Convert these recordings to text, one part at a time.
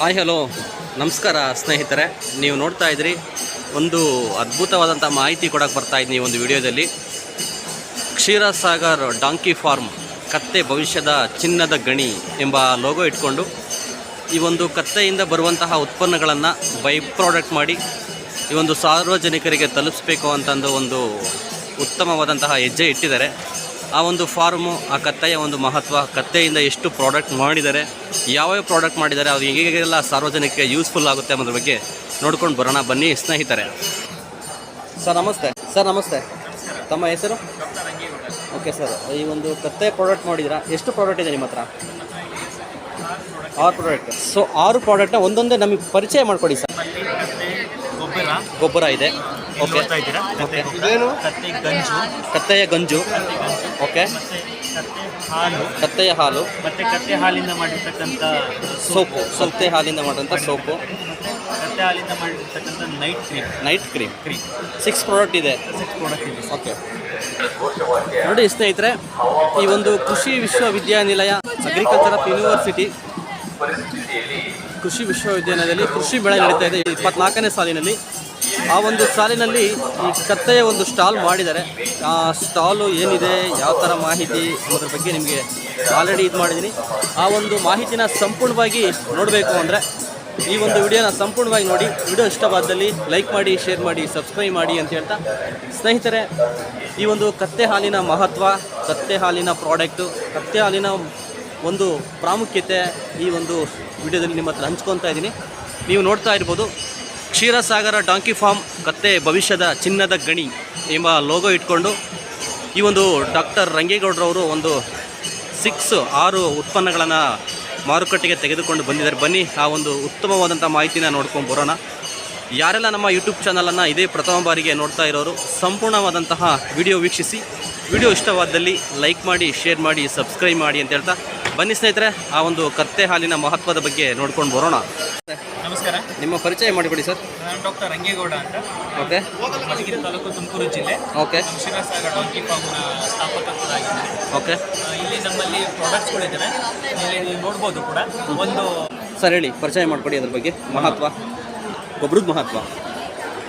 Hi, hello. ನಮಸ್ಕಾರ, ಸ್ನೇಹಿತರೆ. ನೀವು ನೋಡ್ತಾ ಇದ್ರಿ, ಒಂದು ಅದ್ಭುತವಾದಂಥ ಮಾಹಿತಿ ಕೊಡಕ್ಕೆ ಬರ್ತಾ ಇದ್ದೀನಿ ಒಂದು ವಿಡಿಯೋದಲ್ಲಿ. ಕ್ಷೀರಸಾಗರ್ ಡಾಂಕಿ ಫಾರ್ಮ್, ಕತ್ತೆ ಭವಿಷ್ಯದ ಚಿನ್ನದ ಗಣಿ ಎಂಬ ಲೋಗೋ ಇಟ್ಕೊಂಡು, ಈ ಒಂದು ಕತ್ತೆಯಿಂದ ಬರುವಂತಹ ಉತ್ಪನ್ನಗಳನ್ನು ಬೈ ಪ್ರಾಡಕ್ಟ್ ಮಾಡಿ, ಈ ಒಂದು ಸಾರ್ವಜನಿಕರಿಗೆ ತಲುಪಿಸ್ಬೇಕು ಅಂತಂದು ಒಂದು ಉತ್ತಮವಾದಂತಹ ಹೆಜ್ಜೆ ಇಟ್ಟಿದ್ದಾರೆ. ಆ ಒಂದು ಫಾರ್ಮು ಆ ಕತ್ತೆಯ ಒಂದು ಮಹತ್ವ ಕತ್ತೆಯಿಂದ ಎಷ್ಟು ಪ್ರಾಡಕ್ಟ್ ಮಾಡಿದ್ದಾರೆ ಯಾವ್ಯಾವ ಪ್ರಾಡಕ್ಟ್ ಮಾಡಿದ್ದಾರೆ ಅದು ಹೇಗೆಲ್ಲ ಸಾರ್ವಜನಿಕರಿಗೆ ಯೂಸ್ಫುಲ್ ಆಗುತ್ತೆ ಅನ್ನೋದ್ರ ಬಗ್ಗೆ ನೋಡ್ಕೊಂಡು ಬರೋಣ. ಬನ್ನಿ ಸ್ನೇಹಿತರೆ. ಸರ್ ನಮಸ್ತೆ. ಸರ್ ನಮಸ್ತೆ. ತಮ್ಮ ಹೆಸರು? ಓಕೆ ಸರ್ ಈ ಒಂದು ಕತ್ತೆ ಪ್ರಾಡಕ್ಟ್ ಮಾಡಿದ್ದೀರಾ? ಎಷ್ಟು ಪ್ರಾಡಕ್ಟ್ ಇದೆ ನಿಮ್ಮ ಹತ್ರ? ಆರು ಪ್ರಾಡಕ್ಟ್ ಸೊ ಆರು ಪ್ರಾಡಕ್ಟ್ನ ಒಂದೊಂದೇ ನಮಗೆ ಪರಿಚಯ ಮಾಡಿಕೊಡಿ ಸರ್ ಗೊಬ್ಬರ. ಗೊಬ್ಬರ ಇದೆ. ಓಕೆ ಕತ್ತೆಯ ಗಂಜು. ಓಕೆ ಕತ್ತೆ ಹಾಲು ಕತ್ತೆಯ ಹಾಲು. ಮತ್ತೆ ಕತ್ತೆ ಹಾಲಿಂದ ಮಾಡಿರ್ತಕ್ಕಂಥ ಸೋಪು. ಸತ್ತೆ ಹಾಲಿಂದ ಮಾಡಿದಂಥ ಸೋಪು. ಕತ್ತೆ ಹಾಲಿಂದ ಮಾಡಿರ್ತಕ್ಕಂಥ night cream night cream cream six product ಇದೆ. ಸಿಕ್ಸ್ ಪ್ರಾಡಕ್ಟ್ ಇದೆ. ಓಕೆ ನೋಡಿ ಸ್ನೇಹಿತರೆ ಈ ಒಂದು ಕೃಷಿ ವಿಶ್ವವಿದ್ಯಾನಿಲಯ ಅಗ್ರಿಕಲ್ಚರ್ ಆಫ್ ಯೂನಿವರ್ಸಿಟಿ ಕೃಷಿ ವಿಶ್ವವಿದ್ಯಾಲಯದಲ್ಲಿ ಕೃಷಿ ಬೆಳೆ ನಡೀತಾ ಇದೆ. ಇಪ್ಪತ್ನಾಲ್ಕನೇ ಸಾಲಿನಲ್ಲಿ ಆ ಒಂದು ಸಾಲಿನಲ್ಲಿ ಈ ಕತ್ತೆಯ ಒಂದು ಸ್ಟಾಲ್ ಮಾಡಿದ್ದಾರೆ. ಆ ಸ್ಟಾಲು ಏನಿದೆ, ಯಾವ ಥರ ಮಾಹಿತಿ ಅನ್ನೋದ್ರ ಬಗ್ಗೆ ನಿಮಗೆ ಆಲ್ರೆಡಿ ಇದು ಮಾಡಿದ್ದೀನಿ. ಆ ಒಂದು ಮಾಹಿತಿನ ಸಂಪೂರ್ಣವಾಗಿ ನೋಡಬೇಕು ಅಂದರೆ ಈ ಒಂದು ವಿಡಿಯೋನ ಸಂಪೂರ್ಣವಾಗಿ ನೋಡಿ. ವಿಡಿಯೋ ಇಷ್ಟವಾದಲ್ಲಿ ಲೈಕ್ ಮಾಡಿ ಶೇರ್ ಮಾಡಿ ಸಬ್ಸ್ಕ್ರೈಬ್ ಮಾಡಿ ಅಂತ ಹೇಳ್ತಾ ಸ್ನೇಹಿತರೆ, ಈ ಒಂದು ಕತ್ತೆ ಹಾಲಿನ ಮಹತ್ವ, ಕತ್ತೆ ಹಾಲಿನ ಪ್ರಾಡಕ್ಟು ಕತ್ತೆ ಹಾಲಿನ ಒಂದು ಪ್ರಾಮುಖ್ಯತೆ ಈ ಒಂದು ವಿಡಿಯೋದಲ್ಲಿ ನಿಮ್ಮ ಹತ್ರ ಹಂಚ್ಕೊತಾ ಇದ್ದೀನಿ. ನೀವು ನೋಡ್ತಾ ಇರ್ಬೋದು. ಕ್ಷೀರಸಾಗರ ಡಾಂಕಿ ಫಾರ್ಮ್ ಕತ್ತೆ ಭವಿಷ್ಯದ ಚಿನ್ನದ ಗಣಿ ಎಂಬ ಲೋಗೋ ಇಟ್ಕೊಂಡು ಈ ಒಂದು ಡಾಕ್ಟರ್ ರಂಗೇಗೌಡರವರು ಒಂದು ಸಿಕ್ಸ್ ಆರು ಉತ್ಪನ್ನಗಳನ್ನು ಮಾರುಕಟ್ಟೆಗೆ ತೆಗೆದುಕೊಂಡು ಬಂದಿದ್ದಾರೆ. ಬನ್ನಿ, ಆ ಒಂದು ಉತ್ತಮವಾದಂಥ ಮಾಹಿತಿನ ನೋಡ್ಕೊಂಡು ಬರೋಣ. ಯಾರೆಲ್ಲ ನಮ್ಮ ಯೂಟ್ಯೂಬ್ ಚಾನಲನ್ನು ಇದೇ ಪ್ರಥಮ ಬಾರಿಗೆ ನೋಡ್ತಾ ಇರೋರು, ಸಂಪೂರ್ಣವಾದಂತಹ ವಿಡಿಯೋ ವೀಕ್ಷಿಸಿ. ವಿಡಿಯೋ ಇಷ್ಟವಾದಲ್ಲಿ ಲೈಕ್ ಮಾಡಿ, ಶೇರ್ ಮಾಡಿ, ಸಬ್ಸ್ಕ್ರೈಬ್ ಮಾಡಿ ಅಂತ ಹೇಳ್ತಾ. ಬನ್ನಿ ಸ್ನೇಹಿತರೆ, ಆ ಒಂದು ಕತ್ತೆ ಹಾಲಿನ ಮಹತ್ವದ ಬಗ್ಗೆ ನೋಡ್ಕೊಂಡು ಬರೋಣ. ನಮಸ್ಕಾರ. ನಿಮ್ಮ ಪರಿಚಯ ಮಾಡಿಬಿಡಿ ಸರ್. ನಾನು ಡಾಕ್ಟರ್ ರಂಗೇಗೌಡ ಅಂತ. ಓಕೆ. ಮಧುಗಿರಿ ತಾಲೂಕು ತುಮಕೂರು ಜಿಲ್ಲೆ. ಓಕೆ. ಶಿವಸಾಗರ ಡಾಂಕಿ ಫಾರ್ಮ್ನ ಸ್ಥಾಪಕ ಕೂಡ ಆಗಿದೆ. ಓಕೆ. ಇಲ್ಲಿ ನಮ್ಮಲ್ಲಿ ಪ್ರಾಡಕ್ಟ್ಸ್ಗಳಿದ್ದಾವೆ ಇಲ್ಲಿ ನೀವು ನೋಡ್ಬೋದು ಕೂಡ. ಒಂದು ಸರ್ ಹೇಳಿ ಪರಿಚಯ ಮಾಡಿಕೊಡಿ ಅದ್ರ ಬಗ್ಗೆ. ಮಹತ್ವ. ಗೊಬ್ಬರದ ಮಹತ್ವ.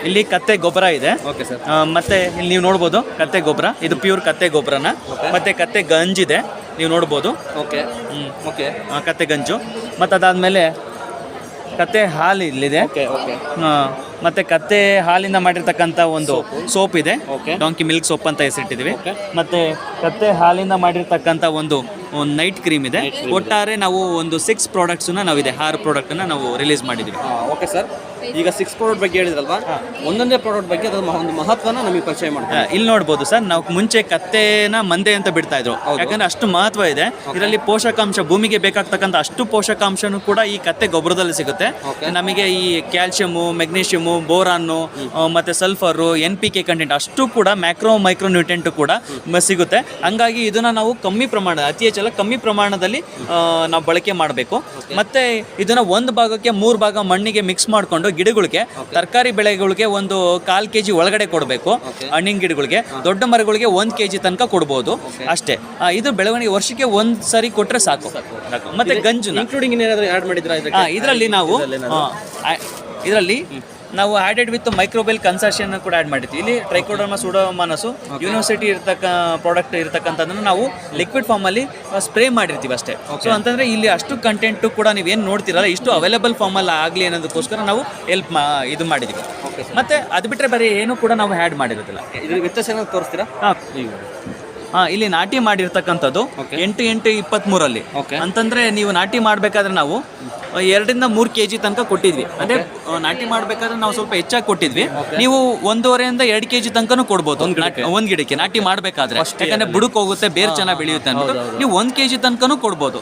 ಇಲ್ಲಿ ಕತ್ತೆ ಗೊಬ್ಬರ ಇದೆ. Okay sir. ಆ, ಮತ್ತೆ ಇಲ್ಲಿ ನೀವು ನೋಡ್ಬೋದು ಕತ್ತೆ ಗೊಬ್ಬರ. ಇದು ಪ್ಯೂರ್ ಕತ್ತೆ ಗೊಬ್ಬರನ. ಮತ್ತೆ ಕತ್ತೆ ಗಂಜಿದೆ ನೀವು ನೋಡ್ಬೋದು. ಓಕೆ. ಹ್ಮ್. ಓಕೆ. ಆ, ಕತ್ತೆ ಗಂಜು. ಮತ್ತು ಅದಾದಮೇಲೆ ಕತ್ತೆ ಹಾಲು ಇಲ್ಲಿದೆ. ಓಕೆ ಓಕೆ ಆ, ಮತ್ತೆ ಕತ್ತೆ ಹಾಲಿಂದ ಮಾಡಿರ್ತಕ್ಕಂಥ ಒಂದು ಸೋಪ್. ಇದೆ. Okay. ಡಾಂಕಿ ಮಿಲ್ಕ್ ಸೋಪ್ ಅಂತ ಹೆಸರಿಟ್ಟಿದ್ದೀವಿ. Okay. ಮತ್ತೆ ಕತ್ತೆ ಹಾಲಿಂದ ಮಾಡಿರ್ತಕ್ಕಂಥ ಒಂದು ನೈಟ್ ಕ್ರೀಮ್ ಇದೆ. Night cream ಒಟ್ಟಾರೆ ನಾವು ಒಂದು ಸಿಕ್ಸ್ ಪ್ರಾಡಕ್ಟ್ಸನ್ನ ನಾವಿದೆ ಆರು ಪ್ರಾಡಕ್ಟನ್ನ ನಾವು ರಿಲೀಸ್ ಮಾಡಿದ್ದೀವಿ. ಓಕೆ ಸರ್ ಈಗ ಸಿಕ್ಸ್ ಪ್ರಾಡಕ್ಟ್ ಬಗ್ಗೆ ಹೇಳಿದ್ರಲ್ವಾ? ಒಂದೊಂದೇ ಪ್ರಾಡಕ್ಟ್ ಬಗ್ಗೆ ಅದರ ಒಂದು ಮಹತ್ವನ ನಮಗೆ ಪರಿಚಯ ಮಾಡ್ತಾರೆ ಇಲ್ಲಿ ನೋಡ್ಬೋದು ಸರ್ ನಾವು ಮುಂಚೆ ಕತ್ತೆನ ಮಂದೆ ಅಂತ ಬಿಡ್ತಾ ಇದ್ರು. ಯಾಕಂದ್ರೆ ಅಷ್ಟು ಮಹತ್ವ ಇದೆ. ಇದರಲ್ಲಿ ಪೋಷಕಾಂಶ ಭೂಮಿಗೆ ಬೇಕಾಗ್ತಕ್ಕಂಥ ಅಷ್ಟು ಪೋಷಕಾಂಶನೂ ಕೂಡ ಈ ಕತ್ತೆ ಗೊಬ್ಬರದಲ್ಲಿ ಸಿಗುತ್ತೆ. ನಮಗೆ ಈ ಕ್ಯಾಲ್ಸಿಯಮು ಮೆಗ್ನೀಷಿಯಮು ಬೋರಾನು ಮತ್ತೆ sulphur N P K content ಅಷ್ಟು ಕೂಡ ಮ್ಯಾಕ್ರೋ ಮೈಕ್ರೋ ನ್ಯೂಟ್ರೆಂಟ್ ಕೂಡ ಸಿಗುತ್ತೆ. ಹಂಗಾಗಿ ಇದನ್ನ ನಾವು ಕಮ್ಮಿ ಪ್ರಮಾಣ ಅತಿ ಹೆಚ್ಚಲ್ಲ ಕಮ್ಮಿ ಪ್ರಮಾಣದಲ್ಲಿ ನಾವು ಬಳಕೆ ಮಾಡಬೇಕು. ಮತ್ತೆ ಇದನ್ನ ಒಂದು ಭಾಗಕ್ಕೆ ಮೂರು ಭಾಗ ಮಣ್ಣಿಗೆ ಮಿಕ್ಸ್ ಮಾಡಿಕೊಂಡು ಗಿಡಗಳಿಗೆ ತರಕಾರಿ ಬೆಳೆಗಳಿಗೆ ಒಂದು ಕಾಲ್ ಕೆ ಜಿ ಒಳಗಡೆ ಕೊಡಬೇಕು. ಹಣ್ಣಿನ ಗಿಡಗಳಿಗೆ. ದೊಡ್ಡ ಮರಗಳಿಗೆ ಒಂದು ಕೆ ಜಿ ತನಕ ಕೊಡ್ಬೋದು. ಅಷ್ಟೇ. ಇದು ಬೆಳವಣಿಗೆ ವರ್ಷಕ್ಕೆ ಒಂದು ಸರಿ ಕೊಟ್ಟರೆ ಸಾಕು. ಮತ್ತೆ ಗಂಜು ಇನ್ಕ್ಲೂಡಿಂಗ್ ಆ್ಯಡ್ ಮಾಡಿದ್ರಾ ಇದರಲ್ಲಿ ನಾವು ಇದರಲ್ಲಿ ನಾವು ಆಡೆಡ್ ವಿತ್ ಮೈಕ್ರೋಬೆಲ್ ಕನ್ಸರ್ಷನ್ ಕೂಡ ಆಡ್ ಮಾಡಿದ್ವಿ. ಇಲ್ಲಿ ಟ್ರೈಕೋಡರ್ಮಾ ಸೂಡೋಮಾನಸು ಯೂನಿವರ್ಸಿಟಿ ಇರ್ತಕ್ಕ ಪ್ರಾಡಕ್ಟ್ ಇರ್ತಕ್ಕಂಥದ್ದನ್ನು ನಾವು ಲಿಕ್ವಿಡ್ ಫಾರ್ಮಲ್ಲಿ ಸ್ಪ್ರೇ ಮಾಡಿರ್ತೀವಿ ಅಷ್ಟೇ. ಸೊ ಅಂತಂದ್ರೆ ಇಲ್ಲಿ ಅಷ್ಟು ಕಂಟೆಂಟು ಕೂಡ ನೀವೇನು ನೋಡ್ತಿರಲ್ಲ ಇಷ್ಟು ಅವೈಲೇಬಲ್ ಫಾರ್ಮಲ್ಲಿ ಆಗಲಿ ಅನ್ನೋದಕ್ಕೋಸ್ಕರ ನಾವು ಹೆಲ್ಪ್ ಇದು ಮಾಡಿದ್ವಿ. ಓಕೆ ಸರ್ ಮತ್ತೆ ಅದು ಬಿಟ್ಟರೆ ಬೇರೆ ಏನು ಕೂಡ ನಾವು ಆ್ಯಡ್ ಮಾಡಿರೋದಿಲ್ಲ. ಇದ್ರ ವ್ಯತ್ಯಾಸ ಏನಾದ್ರು ತೋರಿಸ್ತೀರಾ? ಹಾಂ ಹಾಂ ಇಲ್ಲಿ ನಾಟಿ ಮಾಡಿರ್ತಕ್ಕಂಥದ್ದು. ಎಂಟು ಎಂಟು ಇಪ್ಪತ್ಮೂರಲ್ಲಿ. ಓಕೆ ಅಂತಂದ್ರೆ ನೀವು ನಾಟಿ ಮಾಡಬೇಕಾದ್ರೆ ನಾವು ಎರಡರಿಂದ ಮೂರು ಕೆ ಜಿ ತನಕ ಕೊಟ್ಟಿದ್ವಿ. ಅಂದ್ರೆ ನಾಟಿ ಮಾಡಬೇಕಾದ್ರೆ ನಾವು ಸ್ವಲ್ಪ ಹೆಚ್ಚಾಗಿ ಕೊಟ್ಟಿದ್ವಿ. ನೀವು ಒಂದೂವರೆಯಿಂದ ಎರಡು ಕೆ ಜಿ ತನಕನೂ ಕೊಡ್ಬೋದು. ನಾಟಿ- ಒಂದ್ ಗಿಡಕ್ಕೆ. ನಾಟಿ ಮಾಡಬೇಕಾದ್ರೆ. ಯಾಕಂದ್ರೆ ಬುಡಕ್ಕೆ ಹೋಗುತ್ತೆ ಬೇರೆ ಚೆನ್ನಾಗಿ ಬೆಳೆಯುತ್ತೆ ಅಂದ್ಬಿಟ್ಟು ನೀವು ಒಂದ್ ಕೆ ಜಿ ತನಕನೂ ಕೊಡ್ಬೋದು.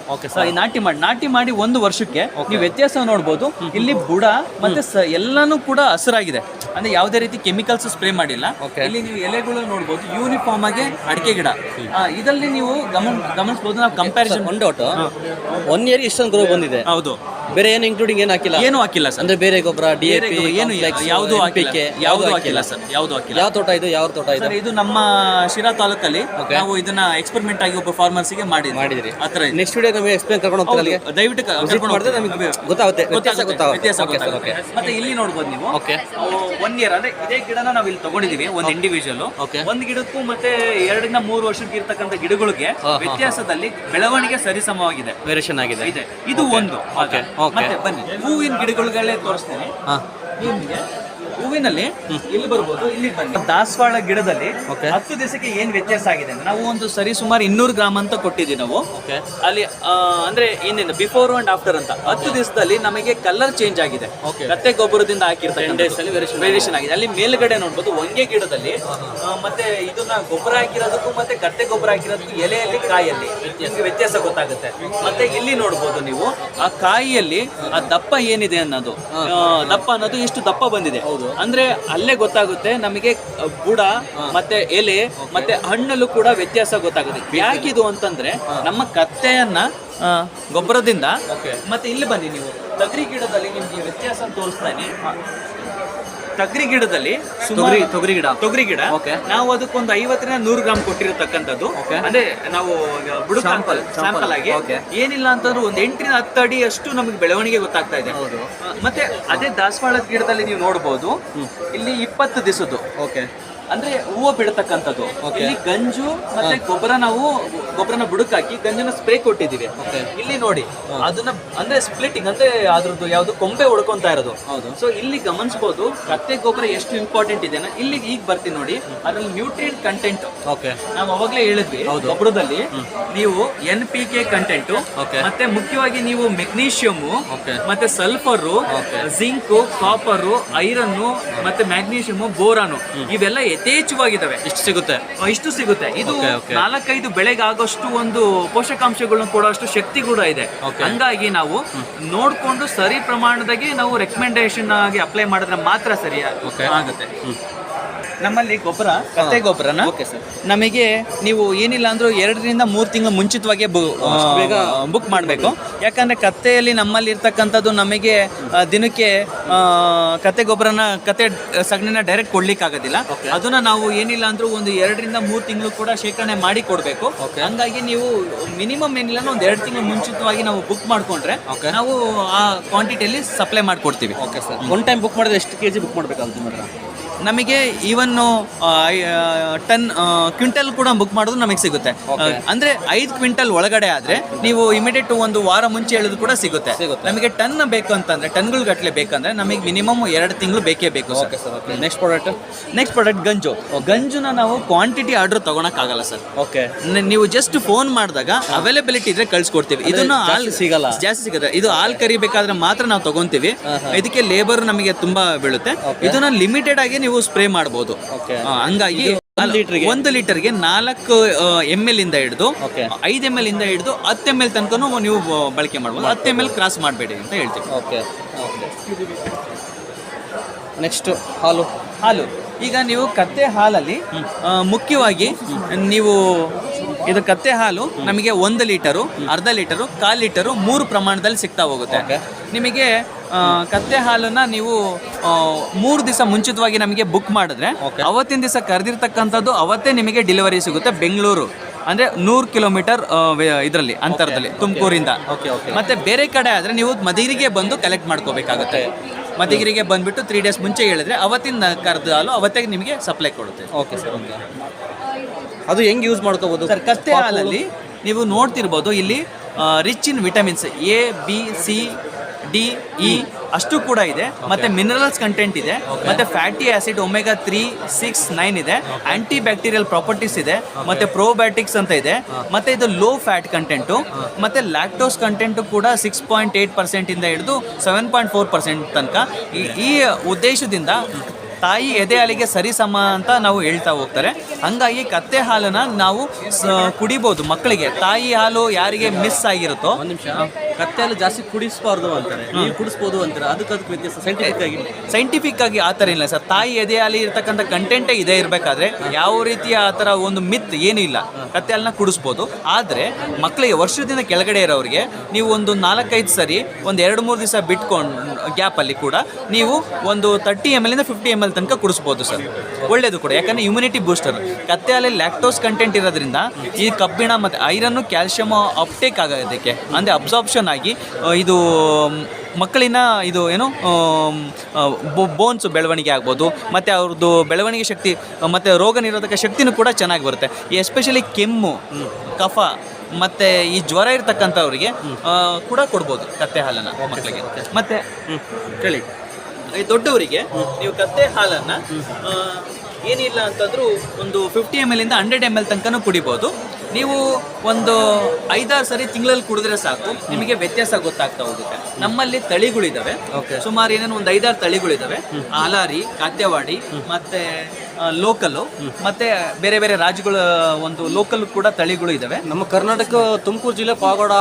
ಈ ನಾಟಿ ಮಾಡಿ ನಾಟಿ ಮಾಡಿ ಒಂದು ವರ್ಷಕ್ಕೆ ನೀವು ವ್ಯತ್ಯಾಸ ನೋಡ್ಬೋದು. ಇಲ್ಲಿ ಬುಡ ಮತ್ತೆ ಎಲ್ಲಾನು ಕೂಡ ಹಸಿರಾಗಿದೆ. ಅಂದ್ರೆ ಯಾವುದೇ ರೀತಿ ಕೆಮಿಕಲ್ಸ್ ಸ್ಪ್ರೇ ಮಾಡಿಲ್ಲ. ಇಲ್ಲಿ ನೀವು ಎಲೆಗಳು ನೋಡ್ಬೋದು ಯೂನಿಫಾರ್ಮ್ ಆಗಿ ಅಡಿಕೆ ಗಿಡ. ಇದರಲ್ಲಿ ನೀವು ಗಮನ ಗಮನಿಸಬಹುದು ನಾವು comparison one doubt one year ಇಷ್ಟೊಂದು ಗ್ರೋ ಬಂದಿದೆ. ಹೌದು. ಬೇರೆ ಏನು ಇನ್ಕ್ಲೂಡಿಂಗ್ ಏನು ಹಾಕಿಲ್ಲ? ಏನು ಹಾಕಿಲ್ಲ ಸರ್. ಅಂದ್ರೆ ಬೇರೆ ಗೊಬ್ಬರ ಡಿ ಎ ಪಿ ಏನು ಯಾವುದು ಹಾಕಿಲ್ಲ. ಯಾವುದು ಹಾಕಿಲ್ಲ ಸರ್. ಯಾವುದು ಹಾಕಿಲ್ಲ. ಯಾವ ತೋಟ ಇದು ಯಾವ ತೋಟ ಇದೆ? ಇದು ನಮ್ಮ ಶಿರಾ ತಾಲೂಕಲ್ಲಿ ನಾವು ಇದನ್ನ ಎಕ್ಸ್ಪೆರಿಮೆಂಟ್ ಆಗಿ ಒಬ್ಬ ಫಾರ್ಮರ್ಸ್ಗೆ ಮಾಡಿ ಮಾಡಿದ್ರಿ. ಆ ನೆಕ್ಸ್ಟ್ ವಿಡಿಯೋ ನಮಗೆ ಎಕ್ಸ್ಪ್ಲೇನ್ ಕರ್ಕೊಂಡು ಹೋಗ್ತಾರೆ ಅಲ್ಲಿಗೆ? ದಯವಿಟ್ಟು ಕರ್ಕೊಂಡು ಮಾಡಿದ್ರೆ. ನಮಗೆ ಗೊತ್ತಾಗುತ್ತೆ ವ್ಯತ್ಯಾಸ ಗೊತ್ತಾಗುತ್ತೆ, ವ್ಯತ್ಯಾಸ ಗೊತ್ತಾಗುತ್ತೆ. ಓಕೆ ಓಕೆ ಮತ್ತೆ ಇಲ್ಲಿ ನೋಡ್ಬೋದು ನೀವು. ಓಕೆ ಒನ್ ಇಯರ್ ಅಂದ್ರೆ ಇದೇ ಗಿಡನ ನಾವು ಇಲ್ಲಿ ತಗೊಂಡಿದೀವಿ ಒಂದು ಇಂಡಿವಿಜುವಲ್ ಓಕೆ ಒಂದ್ ಗಿಡಕ್ಕೂ ಮತ್ತೆ ಎರಡರಿಂದ ಮೂರು ವರ್ಷಕ್ಕೆ ಇರ್ತಕ್ಕಂಥ ಗಿಡಗಳಿಗೆ. ವ್ಯತ್ಯಾಸದಲ್ಲಿ ಬೆಳವಣಿಗೆ ಸರಿಸಮವಾಗಿದೆ. ವೇರಿಯೇಷನ್ ಆಗಿದೆ. ಇದೆ. ಇದು ಒಂದು. ಭಾಗ. Okay, okay. ಮತ್ತೆ ಬನ್ನಿ. ಹೂವಿನ ಗಿಡಗಳಿಗೆ ತೋರಿಸ್ತೇನೆ. ಹಾಂ. ನಿಮ್ಗೆ ಹೂವಿನಲ್ಲಿ ಇಲ್ಲಿ ಬರ್ಬೋದು ಇಲ್ಲಿ ಬನ್ನಿ. ದಾಸವಾಳ ಗಿಡದಲ್ಲಿ. ಹತ್ತು ದಿವಸಕ್ಕೆ ಏನ್ ವ್ಯತ್ಯಾಸ ಆಗಿದೆ ಅಂದ್ರೆ ನಾವು ಒಂದು ಸರಿ ಸುಮಾರು ಇನ್ನೂರು ಗ್ರಾಮ್ ಅಂತ ಕೊಟ್ಟಿದ್ದೀವಿ ನಾವು. ಅಲ್ಲಿ ಆ, ಅಂದ್ರೆ ಇನ್ನೇನು ಬಿಫೋರ್ ಅಂಡ್ ಆಫ್ಟರ್ ಅಂತ. ಹತ್ತು ದಿವಸದಲ್ಲಿ ನಮಗೆ ಕಲರ್ ಚೇಂಜ್ ಆಗಿದೆ. ಮತ್ತೆ ಕತ್ತೆ ಗೊಬ್ಬರದಿಂದ ಹಾಕಿರ್ತಕ್ಕಂಥ ವೇರಿಯೇಷನ್ ಆಗಿದೆ. ಅಲ್ಲಿ ಮೇಲ್ಗಡೆ ನೋಡ್ಬೋದು ಹೊಂಗೆ ಗಿಡದಲ್ಲಿ ಆ, ಮತ್ತೆ ಇದನ್ನ ಗೊಬ್ಬರ ಹಾಕಿರೋದಕ್ಕೂ ಮತ್ತೆ ಕತ್ತೆ ಗೊಬ್ಬರ ಹಾಕಿರೋದಕ್ಕೂ ಎಲೆಯಲ್ಲಿ ಕಾಯಲ್ಲಿ ನಿಮ್ಗೆ ವ್ಯತ್ಯಾಸ ಗೊತ್ತಾಗುತ್ತೆ. ಮತ್ತೆ ಇಲ್ಲಿ ನೋಡ್ಬೋದು ನೀವು ಆ ಕಾಯಿಯಲ್ಲಿ ಆ ದಪ್ಪ ಏನಿದೆ ಅನ್ನೋದು. ಆ, ದಪ್ಪ ಅನ್ನೋದು ಇಷ್ಟು ದಪ್ಪ ಬಂದಿದೆ. ಅಂದ್ರೆ ಅಲ್ಲೇ ಗೊತ್ತಾಗುತ್ತೆ ನಮಗೆ ಬುಡ ಮತ್ತೆ ಎಲೆ ಮತ್ತೆ ಹಣ್ಣಲ್ಲೂ ಕೂಡ ವ್ಯತ್ಯಾಸ ಗೊತ್ತಾಗುತ್ತೆ. ಯಾಕಿದು ಅಂತಂದ್ರೆ ನಮ್ಮ ಕತ್ತೆಯನ್ನ ಗೊಬ್ಬರದಿಂದ ಮತ್ತೆ ಇಲ್ಲಿ ಬನ್ನಿ ನೀವು. ತಗ್ರಿ ಗಿಡದಲ್ಲಿ ನಿಮ್ಗೆ ವ್ಯತ್ಯಾಸ ತೋರಿಸ್ತಾನೆ ತಗರಿ ಗಿಡದಲ್ಲಿ ತೊಗರಿ ತೊಗರಿ ಗಿಡ ತೊಗರಿ ಗಿಡ. ನಾವು ಅದಕ್ಕೊಂದು ಐವತ್ತರಿಂದ ನೂರು ಗ್ರಾಮ್ ಕೊಟ್ಟಿರತಕ್ಕಂಥದ್ದು. ಅಂದ್ರೆ ನಾವು ಬುಡ ಸ್ಯಾಂಪಲ್ ಸ್ಯಾಂಪಲ್ ಆಗಿ. ಏನಿಲ್ಲ ಅಂತಂದ್ರೆ ಒಂದು ಎಂಟರಿಂದ ಹತ್ತು ಅಡಿ ಅಷ್ಟು ನಮಗೆ ಬೆಳವಣಿಗೆ ಗೊತ್ತಾಗ್ತಾ ಇದೆ. ಹೌದು. ಮತ್ತೆ ಅದೇ ದಾಸವಾಳದ ಗಿಡದಲ್ಲಿ ನೀವು ನೋಡಬಹುದು ಇಲ್ಲಿ ಇಪ್ಪತ್ತು ದಿವಸದ್ದು ಓಕೆ. ಅಂದ್ರೆ ಹೂವು ಬಿಡತಕ್ಕಂಥದ್ದು. ಇಲ್ಲಿ ಗಂಜು ಮತ್ತೆ ಗೊಬ್ಬರ ನಾವು ಗೊಬ್ಬರನ ಬುಡಕಾಕಿ ಗಂಜನ ಸ್ಪ್ರೇ ಕೊಟ್ಟಿದ್ದೀವಿ. ಇಲ್ಲಿ ನೋಡಿ ಅದನ್ನ ಅಂದ್ರೆ ಸ್ಪ್ಲಿಟಿಂಗ್ ಅಂದ್ರೆ ಅದ್ರದ್ದು ಯಾವ್ದು ಕೊಂಬೆ ಹೊಡ್ಕೊಂತ ಇರೋದು. ಹೌದು. ಸೊ ಇಲ್ಲಿ ಗಮನಿಸಬಹುದು ಕತ್ತೆ ಗೊಬ್ಬರ ಎಷ್ಟು ಇಂಪಾರ್ಟೆಂಟ್ ಇದೆ ಇಲ್ಲಿ ಈಗ ಬರ್ತೀನಿ ನೋಡಿ ಅದ್ರಲ್ಲಿ ನ್ಯೂಟ್ರಿಯೆಂಟ್ ಕಂಟೆಂಟ್ ಓಕೆ ನಾವು ಅವಾಗಲೇ ಹೇಳಿದ್ವಿ ಗೊಬ್ಬರದಲ್ಲಿ ನೀವು ಎನ್ ಪಿ ಕೆ ಕಂಟೆಂಟ್. ಮತ್ತೆ ಮುಖ್ಯವಾಗಿ ನೀವು ಮೆಗ್ನೀಷಿಯಮ್ ಮತ್ತೆ ಸಲ್ಫರ್ ಜಿಂಕ್ ಕಾಪರ್ ಐರನ್ ಮತ್ತೆ ಮ್ಯಾಗ್ನೀಷಿಯಮ್ ಬೋರಾನು ಇವೆಲ್ಲ ಯಥೇಚ್ಛವಾಗಿದ್ದಾವೆ. ಇಷ್ಟು ಸಿಗುತ್ತೆ? ಇಷ್ಟು ಸಿಗುತ್ತೆ. ಇದು. ನಾಲ್ಕೈದು ಬೆಳೆಗೆ ಆಗೋಷ್ಟು ಒಂದು ಪೋಷಕಾಂಶಗಳನ್ನ ಕೊಡೋಷ್ಟು ಶಕ್ತಿ ಕೂಡ ಇದೆ. ಹಂಗಾಗಿ ನಾವು ನೋಡ್ಕೊಂಡು ಸರಿ ಪ್ರಮಾಣದಾಗಿ ನಾವು ರೆಕಮೆಂಡೇಶನ್ ಆಗಿ ಅಪ್ಲೈ ಮಾಡಿದ್ರೆ ಮಾತ್ರ ಸರಿ. ಆಗುತ್ತೆ. ನಮ್ಮಲ್ಲಿ ಗೊಬ್ಬರ ಕತ್ತೆ ಗೊಬ್ಬರನ ಓಕೆ ಸರ್. ನಮಗೆ ನೀವು ಏನಿಲ್ಲ ಅಂದ್ರೂ ಎರಡರಿಂದ ಮೂರು ತಿಂಗಳು ಮುಂಚಿತವಾಗಿ ಬೇಗ ಬುಕ್ ಮಾಡಬೇಕು. ಯಾಕಂದ್ರೆ ಕತ್ತೆಯಲ್ಲಿ ನಮ್ಮಲ್ಲಿ ಇರ್ತಕ್ಕಂಥದ್ದು ನಮಗೆ ದಿನಕ್ಕೆ ಕತ್ತೆ ಗೊಬ್ಬರನ ಕತೆ ಸಗಣಿನ ಡೈರೆಕ್ಟ್ ಕೊಡ್ಲಿಕ್ಕೆ ಆಗೋದಿಲ್ಲ ಅದನ್ನ ನಾವು ಏನಿಲ್ಲ ಅಂದ್ರೂ ಒಂದು ಎರಡರಿಂದ ಮೂರು ತಿಂಗಳು ಕೂಡ ಶೇಖರಣೆ ಮಾಡಿ ಕೊಡಬೇಕು. ಹಂಗಾಗಿ ನೀವು ಮಿನಿಮಮ್ ಏನಿಲ್ಲ ಒಂದು ಎರಡು ತಿಂಗಳು ಮುಂಚಿತವಾಗಿ ನಾವು ಬುಕ್ ಮಾಡ್ಕೊಂಡ್ರೆ. ನಾವು ಆ ಕ್ವಾಂಟಿಟಿಯಲ್ಲಿ ಸಪ್ಲೈ ಮಾಡಿಕೊಡ್ತೀವಿ. Okay sir one time book ಮಾಡಿದ್ರೆ ಎಷ್ಟು ಕೆ ಜಿ ಬುಕ್ ಹತ್ರ ನಮಗೆ ಈವನ್ ಟನ್ ಕ್ವಿಂಟಲ್ ಕೂಡ ಬುಕ್ ಮಾಡೋದು ನಮಗೆ ಸಿಗುತ್ತೆ. ಅಂದ್ರೆ ಐದು ಕ್ವಿಂಟಲ್ ಒಳಗಡೆ ಆದ್ರೆ ನೀವು ಇಮಿಡಿಯೇಟ್ ಒಂದು ವಾರ ಮುಂಚೆ ಹೇಳೋದು ಕೂಡ ಸಿಗುತ್ತೆ. ನಮಗೆ ಟನ್ ಬೇಕು ಅಂತಂದ್ರೆ ಟನ್ಗಳು ಗಟ್ಟಲೆ ಬೇಕಂದ್ರೆ ನಮಗೆ ಮಿನಿಮಮ್ ಎರಡು ತಿಂಗಳು ಬೇಕೇ ಬೇಕು ನೆಕ್ಸ್ಟ್ ಪ್ರಾಡಕ್ಟ್ ನೆಕ್ಸ್ಟ್ ಪ್ರಾಡಕ್ಟ್ ಗಂಜು. ಗಂಜುನ ನಾವು ಕ್ವಾಂಟಿಟಿ ಆರ್ಡರ್ ತಗೊಳಕ್ಕಾಗಲ್ಲ ಸರ್. ಓಕೆ ನೀವು ಜಸ್ಟ್ ಫೋನ್ ಮಾಡಿದಾಗ ಅವೈಲೇಬಿಲಿಟಿ ಇದ್ರೆ ಕಳ್ಸಿಕೊಡ್ತೀವಿ. ಇದನ್ನ ಹಾಲ್ ಸಿಗಲ್ಲ. ಜಾಸ್ತಿ ಸಿಗುತ್ತೆ ಇದು ಹಾಲ್ ಕರಿಬೇಕಾದ್ರೆ ಮಾತ್ರ ನಾವು ತಗೊಂತೀವಿ. ಇದಕ್ಕೆ ಲೇಬರ್ ನಮಗೆ ತುಂಬಾ ಬೀಳುತ್ತೆ. ಇದನ್ನ ಲಿಮಿಟೆಡ್ ಆಗಿ ನೀವು ಸ್ಪ್ರೇ ಮಾಡಬಹುದು Okay. ಹಂಗಾಗಿ ಒಂದು ಲೀಟರ್ ಒಂದು ಲೀಟರ್ಗೆ ನಾಲ್ಕು ಎಂ ಎಲ್ ಇಂದ ಹಿಡಿದು. ಐದು ಎಂ ಎಲ್ ಇಂದ ಹಿಡಿದು ಹತ್ತು ಎಂ ಎಲ್ ತನಕ ನೀವು ಬಳಕೆ ಮಾಡ್ಬೋದು. ಹತ್ತು ಎಂ ಎಲ್ ಕ್ರಾಸ್ ಮಾಡಬೇಡಿ ಅಂತ ಹೇಳ್ತೀವಿ. ಓಕೆ ನೆಕ್ಸ್ಟ್ ಹಾಲು. ಹಾಲು. ಈಗ ನೀವು ಕತ್ತೆ ಹಾಲಲ್ಲಿ ಮುಖ್ಯವಾಗಿ ನೀವು ಇದು ಕತ್ತೆ ಹಾಲು ನಮಗೆ ಒಂದು ಲೀಟರು ಅರ್ಧ ಲೀಟರು ಕಾಲು ಲೀಟರು ಮೂರು ಪ್ರಮಾಣದಲ್ಲಿ ಸಿಗ್ತಾ ಹೋಗುತ್ತೆ. ನಿಮಗೆ ಕತ್ತೆ ಹಾಲನ್ನ ನೀವು ಮೂರು ದಿವಸ ಮುಂಚಿತವಾಗಿ ನಮಗೆ ಬುಕ್ ಮಾಡಿದ್ರೆ ಅವತ್ತಿನ ದಿವಸ ಕರೆದಿರ್ತಕ್ಕಂಥದ್ದು ಅವತ್ತೇ ನಿಮಗೆ ಡೆಲಿವರಿ ಸಿಗುತ್ತೆ ಬೆಂಗಳೂರು. ಅಂದ್ರೆ ನೂರು ಕಿಲೋಮೀಟರ್ ಇದರಲ್ಲಿ ಅಂತರದಲ್ಲಿ ತುಮಕೂರಿಂದ. ಮತ್ತೆ ಬೇರೆ ಕಡೆ ಆದ್ರೆ ನೀವು ಮದಿರಿಗೆ ಬಂದು ಕಲೆಕ್ಟ್ ಮಾಡ್ಕೋಬೇಕಾಗುತ್ತೆ. ಮದಿಗಿರಿಗೆ ಬಂದ್ಬಿಟ್ಟು ತ್ರೀ ಡೇಸ್ ಮುಂಚೆ ಹೇಳಿದ್ರೆ ಅವತ್ತಿನ ಕರೆದು ಹಾಲು ಅವತ್ತೇ ನಿಮಗೆ ಸಪ್ಲೈ ಕೊಡುತ್ತೆ. ಓಕೆ ಸರ್ ಓಕೆ ಅದು ಹೆಂಗೆ ಯೂಸ್ ಮಾಡ್ಕೋಬೋದು? ಸರ್ ಕತ್ತೆ ಹಾಲಲ್ಲಿ ನೀವು ನೋಡ್ತಿರ್ಬೋದು ಇಲ್ಲಿ rich in vitamins A B C D E ಅಷ್ಟು ಕೂಡ ಇದೆ. ಮತ್ತೆ ಮಿನರಲ್ಸ್ ಕಂಟೆಂಟ್ ಇದೆ. ಮತ್ತೆ fatty acid omega three six nine ಇದೆ. ಆಂಟಿ ಬ್ಯಾಕ್ಟೀರಿಯಲ್ ಪ್ರಾಪರ್ಟೀಸ್ ಇದೆ. ಮತ್ತೆ ಪ್ರೋಬಯೋಟಿಕ್ಸ್ ಅಂತ ಇದೆ. ಮತ್ತೆ ಇದು ಲೋ ಫ್ಯಾಟ್ ಕಂಟೆಂಟು ಮತ್ತೆ ಲ್ಯಾಕ್ಟೋಸ್ ಕಂಟೆಂಟ್ ಕೂಡ ಸಿಕ್ಸ್ ಪಾಯಿಂಟ್ ಏಟ್ ಪರ್ಸೆಂಟ್ ಇಂದ ಹಿಡಿದು ಸೆವೆನ್ ಪಾಯಿಂಟ್ ಫೋರ್ ಪರ್ಸೆಂಟ್ ತನಕ. ಈ- ಉದ್ದೇಶದಿಂದ ತಾಯಿ ಎದೆ ಹಾಲಿಗೆ ಸರಿ ಸಮ ಅಂತ ನಾವು ಹೇಳ್ತಾ ಹೋಗ್ತಾರೆ. ಹಂಗಾಗಿ ಕತ್ತೆ ಹಾಲನ್ನ ನಾವು ಕುಡಿಬಹುದು ಕುಡಿಬೋದು ಮಕ್ಕಳಿಗೆ. ತಾಯಿ ಹಾಲು ಯಾರಿಗೆ ಮಿಸ್ ಆಗಿರುತ್ತೋ ಒಂದು ನಿಮಿಷ. ಕತ್ತೆಯಲ್ಲಿ ಜಾಸ್ತಿ ಕುಡಿಸಬಾರ್ದು ಅಂತಾರೆ. ನೀವು ಕುಡಿಸ್ಬೋದು ಅಂತಾರೆ. ಅದಕ್ಕೆ ಅದಕ್ಕೆ ವ್ಯತ್ಯಾಸ ಸೈಂಟಿಫಿಕ್ ಆಗಿ. ಸೈಂಟಿಫಿಕ್ ಆಗಿ ಆ ಥರ ಇಲ್ಲ ಸರ್. ತಾಯಿ ಎದೆಯಲ್ಲಿ ಇರತಕ್ಕಂಥ ಕಂಟೆಂಟೇ ಇದೇ ಇರಬೇಕಾದ್ರೆ ಯಾವ ರೀತಿಯ ಆ ಥರ ಒಂದು ಮಿತ್ ಏನೂ ಇಲ್ಲ. ಕತ್ತೆ ಹಾಲನ್ನ ಕುಡಿಸ್ಬೋದು. ಆದರೆ ಮಕ್ಕಳಿಗೆ ವರ್ಷದಿಂದ ಕೆಳಗಡೆ ಇರೋರಿಗೆ ನೀವು ಒಂದು ನಾಲ್ಕೈದು ಸರಿ ಒಂದು ಎರಡು ಮೂರು ದಿವಸ ಬಿಟ್ಕೊಂಡು ಗ್ಯಾಪಲ್ಲಿ ಕೂಡ ನೀವು ಒಂದು ತರ್ಟಿ ಎಂ ಎಲ್ಲಿಂದ ಫಿಫ್ಟಿ ಎಂ ಎಲ್ ತನಕ ಕುಡಿಸ್ಬೋದು ಸರ್. ಒಳ್ಳೇದು ಕೂಡ. ಯಾಕಂದರೆ ಇಮ್ಯುನಿಟಿ ಬೂಸ್ಟರ್ ಕತ್ತೆ ಹಾಲಲ್ಲಿ ಲ್ಯಾಕ್ಟೋಸ್ ಕಂಟೆಂಟ್ ಇರೋದ್ರಿಂದ ಈ ಕಬ್ಬಿಣ ಮತ್ತು ಐರನ್ನು ಕ್ಯಾಲ್ಶಿಯಮ್ ಅಪ್ಟೇಕ್ ಆಗೋದಕ್ಕೆ ಅಂದರೆ ಅಬ್ಸಾರ್ಪ್ಷನ್ ಆಗಿ ಇದು ಮಕ್ಕಳಿನ ಇದು ಏನು ಬೋನ್ಸ್ ಬೆಳವಣಿಗೆ ಆಗ್ಬೋದು ಮತ್ತು ಅವ್ರದ್ದು ಬೆಳವಣಿಗೆ ಶಕ್ತಿ ಮತ್ತು ರೋಗ ನಿರೋಧಕ ಶಕ್ತಿನೂ ಕೂಡ ಚೆನ್ನಾಗಿ ಬರುತ್ತೆ. ಎಸ್ಪೆಷಲಿ ಕೆಮ್ಮು ಕಫ ಮತ್ತು ಈ ಜ್ವರ ಇರ್ತಕ್ಕಂಥವ್ರಿಗೆ ಕೂಡ ಕೊಡ್ಬೋದು ಕತ್ತೆ ಹಾಲನ್ನು ಮಕ್ಕಳಿಗೆ. ಮತ್ತು ಕೇಳಿ. ಹೇಳಿ ಈ ದೊಡ್ಡವರಿಗೆ ನೀವು ಕತ್ತೆ ಹಾಲನ್ನು ಏನಿಲ್ಲ ಅಂತಂದ್ರೂ ಒಂದು ಫಿಫ್ಟಿ ಎಂ ಎಲ್ ಇಂದ ಹಂಡ್ರೆಡ್ ಎಂ ಎಲ್ ತನಕನೂ ಕುಡಿಬೋದು. ನೀವು ಒಂದು ಐದಾರು ಸರಿ ತಿಂಗಳಲ್ಲಿ ಕುಡಿದ್ರೆ ಸಾಕು. ನಿಮಗೆ ವ್ಯತ್ಯಾಸ ಗೊತ್ತಾಗ್ತಾ ಹೋಗುತ್ತೆ. ನಮ್ಮಲ್ಲಿ ತಳಿಗಳಿದಾವೆ. ಸುಮಾರು ಏನೇನು ಒಂದು ಐದಾರು ತಳಿಗಳಿದಾವೆ. ಆಲಾರಿ ಕಾತ್ಯವಾಡಿ ಮತ್ತೆ ಲೋಕಲ್ಲು ಮತ್ತೆ ಬೇರೆ ಬೇರೆ ರಾಜ್ಯಗಳ ಒಂದು ಲೋಕಲ್ ಕೂಡ ತಳಿಗಳು ಇದಾವೆ. ನಮ್ಮ ಕರ್ನಾಟಕ ತುಮಕೂರು ಜಿಲ್ಲೆ ಪಾಗೋಡ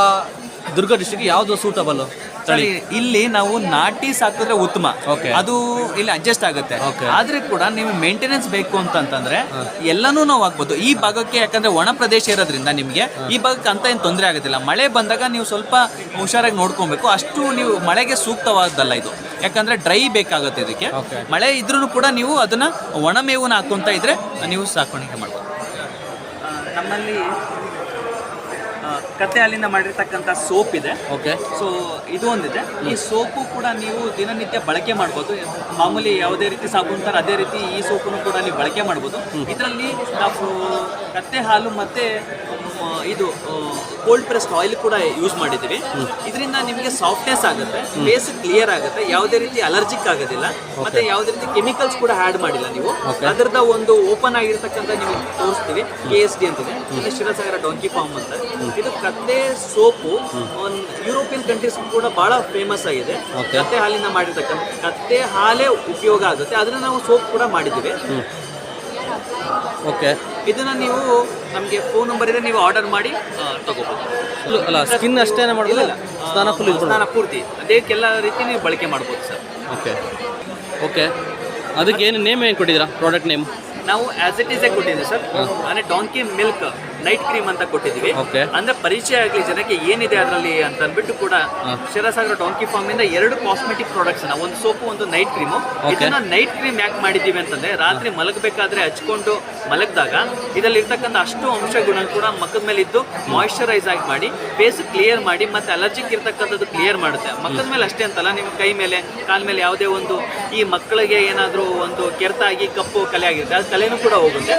ದುರ್ಗ ಡಿಸ್ಟಿಕ್ ಯಾವುದು ಸೂಟಬಲ್ ಸರಿ ಇಲ್ಲಿ ನಾವು ನಾಟಿ ಸಾಕಿದ್ರೆ ಉತ್ತಮ. Okay. ಅದು ಇಲ್ಲಿ ಅಡ್ಜಸ್ಟ್ ಆಗುತ್ತೆ. Okay. ಆದ್ರೆ ಕೂಡ ನೀವು ಮೇಂಟೆನೆನ್ಸ್ ಬೇಕು ಅಂತಂತಂದ್ರೆ ಎಲ್ಲಾನು ನಾವು ಹಾಕ್ಬೋದು. ಈ ಭಾಗಕ್ಕೆ ಯಾಕಂದ್ರೆ ಒಣ ಪ್ರದೇಶ ಇರೋದ್ರಿಂದ ನಿಮಗೆ ಈ ಭಾಗಕ್ಕೆ ಅಂತ ಏನು ತೊಂದರೆ ಆಗೋದಿಲ್ಲ. ಮಳೆ ಬಂದಾಗ ನೀವು ಸ್ವಲ್ಪ ಹುಷಾರಾಗಿ ನೋಡ್ಕೊಬೇಕು. ಅಷ್ಟು ನೀವು ಮಳೆಗೆ ಸೂಕ್ತವಾದಲ್ಲ ಇದು. ಯಾಕಂದ್ರೆ ಡ್ರೈ ಬೇಕಾಗುತ್ತೆ ಇದಕ್ಕೆ. Okay. ಮಳೆ ಇದ್ರೂ ಕೂಡ ನೀವು ಅದನ್ನ ಒಣ ಮೇವನ್ನ ಹಾಕೊಂತ ಇದ್ರೆ ನೀವು ಸಾಕಾಣಿಕೆ ಮಾಡ್ಬೋದು. ನಮ್ಮಲ್ಲಿ ಕತ್ತೆ ಅಲ್ಲಿಂದ ಮಾಡಿರ್ತಕ್ಕಂಥ ಸೋಪ್ ಇದೆ. ಓಕೆ ಸೊ ಇದು ಒಂದಿದೆ. ಈ ಸೋಪು ಕೂಡ ನೀವು ದಿನನಿತ್ಯ ಬಳಕೆ ಮಾಡ್ಬೋದು. ಮಾಮೂಲಿ ಯಾವುದೇ ರೀತಿ ಸಾಬೂನು ತರ ಅದೇ ರೀತಿ ಈ ಸೋಪನ್ನು ಕೂಡ ನೀವು ಬಳಕೆ ಮಾಡ್ಬೋದು. ಇದರಲ್ಲಿ ನಾವು ಕತ್ತೆ ಹಾಲು ಮತ್ತೆ ಇದು ಕೋಲ್ಡ್ ಪ್ರೆಸ್ಡ್ ಆಯಿಲ್ ಕೂಡ ಯೂಸ್ ಮಾಡಿದ್ದೀವಿ. ಇದರಿಂದ ನಿಮಗೆ ಸಾಫ್ಟ್ನೆಸ್ ಆಗುತ್ತೆ ಫೇಸ್ ಕ್ಲಿಯರ್ ಆಗುತ್ತೆ ಯಾವುದೇ ರೀತಿ ಅಲರ್ಜಿಕ್ ಆಗೋದಿಲ್ಲ. ಮತ್ತೆ ಯಾವುದೇ ರೀತಿ ಕೆಮಿಕಲ್ಸ್ ಕೂಡ ಆ್ಯಡ್ ಮಾಡಿಲ್ಲ ನೀವು. ಅದರದ ಒಂದು ಓಪನ್ ಆಗಿರ್ತಕ್ಕಂಥ ನಿಮಗೆ ತೋರಿಸ್ತೀವಿ ಕೆ ಎಸ್ ಡಿ ಅಂತಿದೆ. ಶಿರಸಾಗರ ಶಿವಸಾಗರ ಡೊಂಕಿ ಫಾರ್ಮ್ ಅಂತ ಇದು ಕತ್ತೆ ಸೋಪು ಒಂದು ಯುರೋಪಿಯನ್ ಕಂಟ್ರೀಸ್ ಕೂಡ ಬಹಳ ಫೇಮಸ್ ಆಗಿದೆ. ಕತ್ತೆ ಹಾಲಿನ ಮಾಡಿರ್ತಕ್ಕಂಥ ಕತ್ತೆ ಹಾಲೇ ಉಪಯೋಗ ಆಗುತ್ತೆ. ಅದನ್ನ ನಾವು ಸೋಪ್ ಕೂಡ ಮಾಡಿದ್ದೀವಿ. ಓಕೆ ಇದನ್ನ ನೀವು ನಮಗೆ ಫೋನ್ ನಂಬರ್ ಇದೆ ನೀವು ಆರ್ಡರ್ ಮಾಡಿ ತಗೋಬಹುದು ಅಲ್ಲ ಸ್ಕಿನ್ ಅಷ್ಟೇನೆ ಮಾಡೋದಿಲ್ಲ ಸ್ನಾನ ಫುಲ್ ಇದು ಸ್ನಾನ ಪೂರ್ತಿ. ಅದಕ್ಕೆಲ್ಲ ರೀತಿ ನೀವು ಬಳಕೆ ಮಾಡ್ಬೋದು ಸರ್ ಓಕೆ ಓಕೆ ಅದಕ್ಕೆ ಏನು ನೇಮ್ ಏನು ಕೊಟ್ಟಿದ್ದೀರಾ? ಪ್ರಾಡಕ್ಟ್ ನೇಮ್ ನಾವು ಆಸ್ ಇಟ್ ಈಸ್ ಕೊಟ್ಟಿದ್ದೀವಿ ಸರ್ ಅಂದರೆ ಡಾಂಕಿ ಮಿಲ್ಕ್ ನೈಟ್ ಕ್ರೀಮ್ ಅಂತ ಕೊಟ್ಟಿದೀವಿ. ಅಂದ್ರೆ ಪರಿಚಯ ಆಗಲಿ ಜನಕ್ಕೆ ಏನಿದೆ ಅದರಲ್ಲಿ ಅಂತ ಅಂದ್ಬಿಟ್ಟು ಕೂಡ ಶಿರಸಾಗರ ಡಾಂಕಿ ಫಾರ್ಮ್ ಇಂದ ಎರಡು ಕಾಸ್ಮೆಟಿಕ್ ಪ್ರಾಡಕ್ಟ್ಸ್ ಒಂದು ಸೋಪು ಒಂದು ನೈಟ್ ಕ್ರೀಮು ಇದನ್ನ ನೈಟ್ ಕ್ರೀಮ್ ಯಾಕೆ ಮಾಡಿದೀವಿ ಅಂತಂದ್ರೆ ರಾತ್ರಿ ಮಲಗಬೇಕಾದ್ರೆ ಹಚ್ಕೊಂಡು ಮಲಗಿದಾಗ ಇದರಲ್ಲಿ ಇರ್ತಕ್ಕಂಥ ಅಷ್ಟು ಅಂಶಗಳು ಕೂಡ ಮಕ್ಕದ ಮೇಲೆ ಇದ್ದು ಮಾಯಿಶ್ಚರೈಸ್ ಆಗಿ ಮಾಡಿ ಫೇಸ್ ಕ್ಲಿಯರ್ ಮಾಡಿ ಮತ್ತೆ ಅಲರ್ಜಿಕ್ ಇರ್ತಕ್ಕಂಥದ್ದು ಕ್ಲಿಯರ್ ಮಾಡುತ್ತೆ. ಮಕ್ಕದ ಮೇಲೆ ಅಷ್ಟೇ ಅಂತಲ್ಲ ನಿಮ್ಮ ಕೈ ಮೇಲೆ ಕಾಲ್ ಮೇಲೆ ಯಾವುದೇ ಒಂದು ಈ ಮಕ್ಕಳಿಗೆ ಏನಾದರೂ ಒಂದು ಕೆರ್ತಾಗಿ ಆಗಿ ಕಪ್ಪು ಕಲೆ ಆಗಿರುತ್ತೆ ಅದು ಕಲೆನೂ ಕೂಡ ಹೋಗುತ್ತೆ.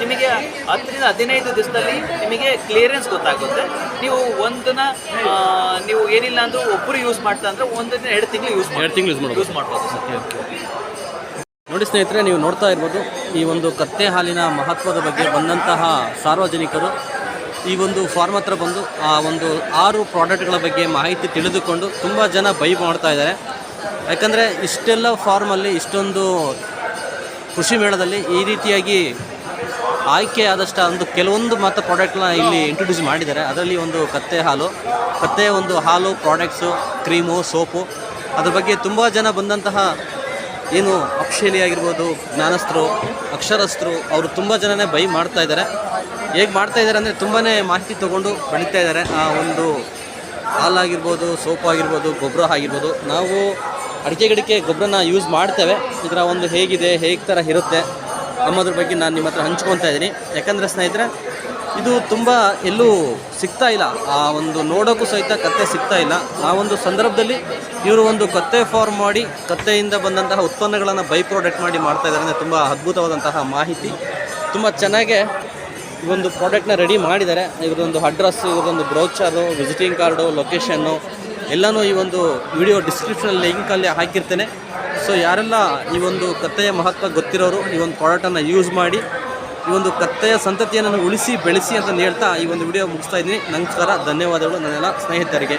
ನಿಮಗೆ ಹತ್ತರಿಂದ ಹದಿನೈದು ದಿವಸದಲ್ಲಿ ನಿಮಗೆ ಕ್ಲಿಯರೆನ್ಸ್ ಗೊತ್ತಾಗುತ್ತೆ. ನೀವು ಒಂದನ್ನ ನೀವು ಏನಿಲ್ಲ ಅಂದ್ರೆ ಒಬ್ಬರು ಯೂಸ್ ಮಾಡ್ತಾ ಅಂದ್ರೆ ಒಂದನ್ನ ಎರಡು ತಿಂಗಳು ಯೂಸ್ ಎರಡು ತಿಂಗಳು ಯೂಸ್ ಮಾಡ್ಬೋದು. ಯೂಸ್ ಮಾಡ್ಬೋದು ಸರ್. ನೋಡಿ ಸ್ನೇಹಿತರೆ ನೀವು ನೋಡ್ತಾ ಇರ್ಬೋದು ಈ ಒಂದು ಕತ್ತೆ ಹಾಲಿನ ಮಹತ್ವದ ಬಗ್ಗೆ ಬಂದಂತಹ ಸಾರ್ವಜನಿಕರು ಈ ಒಂದು ಫಾರ್ಮ್ ಹತ್ರ ಬಂದು ಆ ಒಂದು ಆರು ಪ್ರಾಡಕ್ಟ್ಗಳ ಬಗ್ಗೆ ಮಾಹಿತಿ ತಿಳಿದುಕೊಂಡು ತುಂಬ ಜನ ಬೈ ಮಾಡ್ತಾ ಇದ್ದಾರೆ. ಯಾಕಂದರೆ ಇಷ್ಟೆಲ್ಲ ಫಾರ್ಮಲ್ಲಿ ಇಷ್ಟೊಂದು ಕೃಷಿ ಮೇಳದಲ್ಲಿ ಈ ರೀತಿಯಾಗಿ ಆಯ್ಕೆ ಆದಷ್ಟು ಒಂದು ಕೆಲವೊಂದು ಮತ್ತು ಪ್ರಾಡಕ್ಟ್ನ ಇಲ್ಲಿ ಇಂಟ್ರೊಡ್ಯೂಸ್ ಮಾಡಿದ್ದಾರೆ. ಅದರಲ್ಲಿ ಒಂದು ಕತ್ತೆ ಹಾಲು. ಕತ್ತೆ ಒಂದು ಹಾಲು ಪ್ರಾಡಕ್ಟ್ಸು ಕ್ರೀಮು ಸೋಪು ಅದ್ರ ಬಗ್ಗೆ ತುಂಬ ಜನ ಬಂದಂತಹ ಏನು ಅಕ್ಷೇಲಿ ಆಗಿರ್ಬೋದು, ಜ್ಞಾನಸ್ಥರು, ಅಕ್ಷರಸ್ಥರು, ಅವರು ತುಂಬ ಜನನೇ ಬೈ ಮಾಡ್ತಾ ಇದ್ದಾರೆ. ಹೇಗೆ ಮಾಡ್ತಾ ಇದ್ದಾರೆ ಅಂದರೆ ತುಂಬಾ ಮಾಹಿತಿ ತೊಗೊಂಡು ಬೆಳೀತಾ ಇದ್ದಾರೆ. ಆ ಒಂದು ಹಾಲಾಗಿರ್ಬೋದು ಸೋಪ್ ಆಗಿರ್ಬೋದು, ಗೊಬ್ಬರ ಆಗಿರ್ಬೋದು. ನಾವು ಅಡಿಕೆ ಗಿಡಕ್ಕೆ ಗೊಬ್ಬರನ ಯೂಸ್ ಮಾಡ್ತೇವೆ. ಇದರ ಒಂದು ಹೇಗಿದೆ, ಹೇಗೆ ಥರ ಇರುತ್ತೆ ಅನ್ನೋದ್ರ ಬಗ್ಗೆ ನಾನು ನಿಮ್ಮ ಹತ್ರ ಹಂಚ್ಕೊತಾ ಇದ್ದೀನಿ. ಯಾಕಂದರೆ ಸ್ನೇಹಿತರೆ, ಇದು ತುಂಬ ಎಲ್ಲೂ ಸಿಗ್ತಾ ಇಲ್ಲ. ಆ ಒಂದು ನೋಡೋಕ್ಕೂ ಸಹಿತ ಕತ್ತೆ ಸಿಗ್ತಾ ಇಲ್ಲ. ಆ ಒಂದು ಸಂದರ್ಭದಲ್ಲಿ ಇವರು ಒಂದು ಕತ್ತೆ ಫಾರ್ಮ್ ಮಾಡಿ, ಕತ್ತೆಯಿಂದ ಬಂದಂತಹ ಉತ್ಪನ್ನಗಳನ್ನು ಬೈ ಪ್ರಾಡಕ್ಟ್ ಮಾಡಿ ಮಾಡ್ತಾ ಇದ್ದಾರೆ ಅಂದರೆ ತುಂಬ ಅದ್ಭುತವಾದಂತಹ ಮಾಹಿತಿ. ತುಂಬ ಚೆನ್ನಾಗೆ ಈ ಒಂದು ಪ್ರಾಡಕ್ಟ್ನ ರೆಡಿ ಮಾಡಿದ್ದಾರೆ. ಇವ್ರದೊಂದು ಅಡ್ರೆಸ್ ಇವ್ರದೊಂದು ಬ್ರೌಚರು ವಿಸಿಟಿಂಗ್ ಕಾರ್ಡು ಲೊಕೇಶನ್ನು ಎಲ್ಲನೂ ಈ ಒಂದು ವಿಡಿಯೋ ಡಿಸ್ಕ್ರಿಪ್ಷನಲ್ಲಿ ಲಿಂಕಲ್ಲಿ ಹಾಕಿರ್ತೇನೆ. ಸೊ ಯಾರೆಲ್ಲ ಈ ಒಂದು ಕತ್ತೆಯ ಮಹತ್ವ ಗೊತ್ತಿರೋರು, ಈ ಒಂದು ಪ್ರಾಡಕ್ಟನ್ನು ಯೂಸ್ ಮಾಡಿ, ಈ ಒಂದು ಕತ್ತೆಯ ಸಂತತಿಯನ್ನು ಉಳಿಸಿ, ಬೆಳೆಸಿ ಅಂತ ಹೇಳ್ತಾ ಈ ಒಂದು ವಿಡಿಯೋ ಮುಗಿಸ್ತಾ ಇದ್ದೀನಿ. ನಮಸ್ಕಾರ, ಧನ್ಯವಾದಗಳು. ನನ್ನೆಲ್ಲ ಸ್ನೇಹಿತರಿಗೆ.